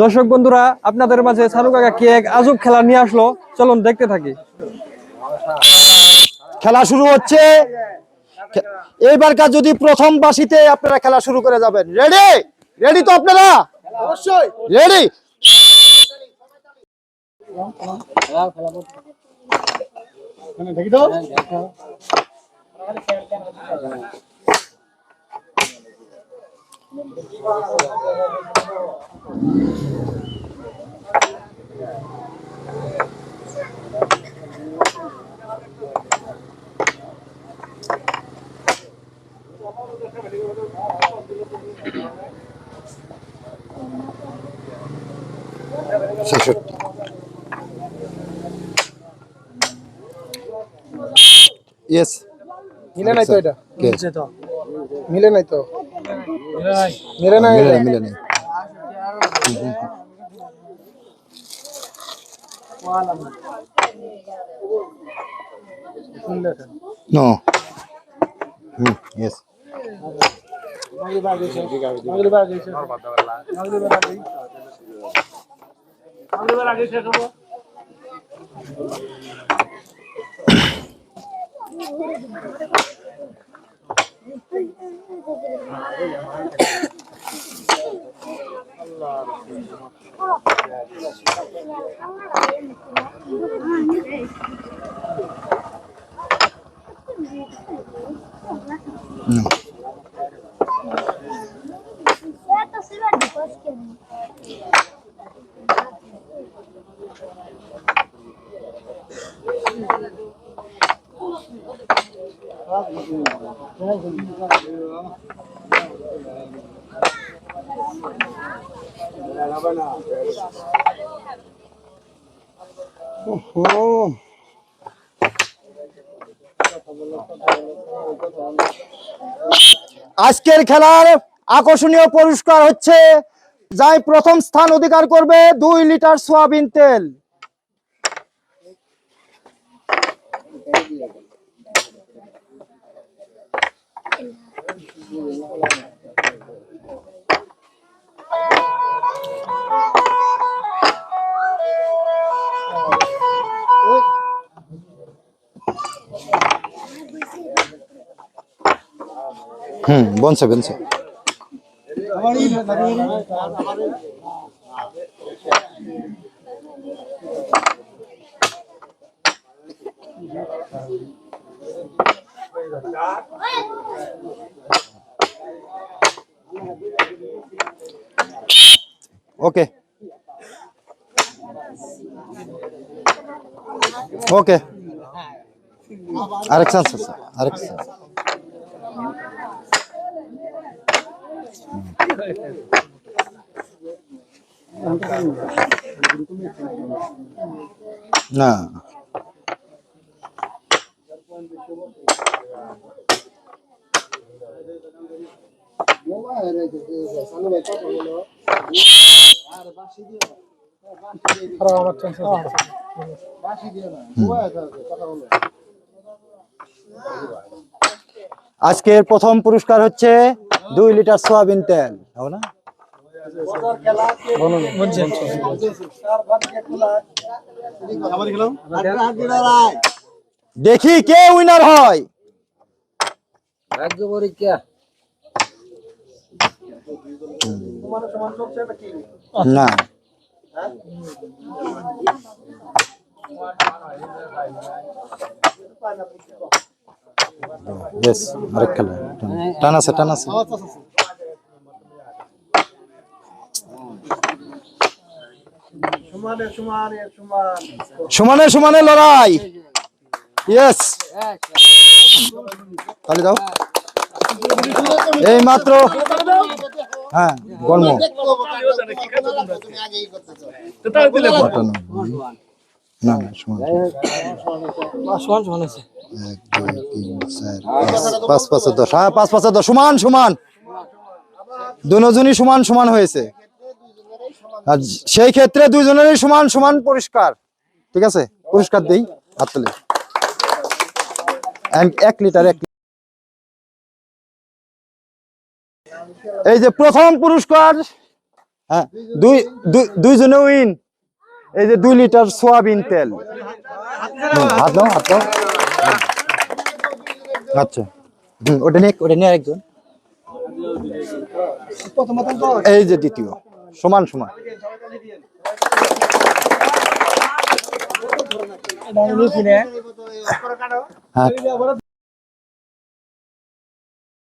দর্শক বন্ধুরা আপনাদের মাঝে সানু কাকা কি এক আজব খেলা নিয়ে আসলো? চলুন দেখতে থাকি। খেলা শুরু হচ্ছে। এইবারকার যদি প্রথম বাসিতে আপনারা খেলা শুরু করে যাবেন। রেডি রেডি তো আপনারা? অবশ্যই। রেডি ছেষট্টি ইয়েস মিলে নাই তো এটা? মিলে নাই তো? মিলে নাই মিলে নেই, মিলে নেই। No. Hmm, yes. No. 私は昔から。আজকের খেলার আকর্ষণীয় পুরস্কার হচ্ছে যাই প্রথম স্থান অধিকার করবে দুই লিটার সোয়াবিন তেল। ಹ್ಮ್ ಬೋನ್ಸೆ ಬೆನ್ಸೆ ಓಕೆ ಓಕೆ ಅರೆಕ್ಷನ್ ಸರ್ ಸರ್ ಅರೆಕ್ಷನ್ ಸರ್ না। আজকের প্রথম পুরস্কার হচ্ছে দুই লিটার সোয়াবিন তেল না? দেখি কে উইনার হয়। না। Yes, আরেক খেলা টান আছে টান আছে. সমানে সমানে লড়াই। ইয়েস তাহলে দাও। এই মাত্র হ্যাঁ গর্ম না না সমান। সমান আছে এক দুই তিন চার পাঁচ। পাঁচ দশ। হ্যাঁ পাঁচ পাঁচে দশ। সমান সমান। দুজনই সমান সমান হয়েছে। আর সেই ক্ষেত্রে দুইজনেরই সমান সমান পরিষ্কার। ঠিক আছে? পরিষ্কার দেই হাততালি এক- এক লিটার এক এই যে প্রথম পুরস্কার হ্যাঁ দুই দুই দুইজনে উইন এই যে দুই লিটার সোয়াবিন তেল। হাত দাও হাত দাও আচ্ছা। হুম ওটা নিয়ে ওটা নিয়ে একজন এই যে দ্বিতীয়। সমান সমান। হ্যাঁ।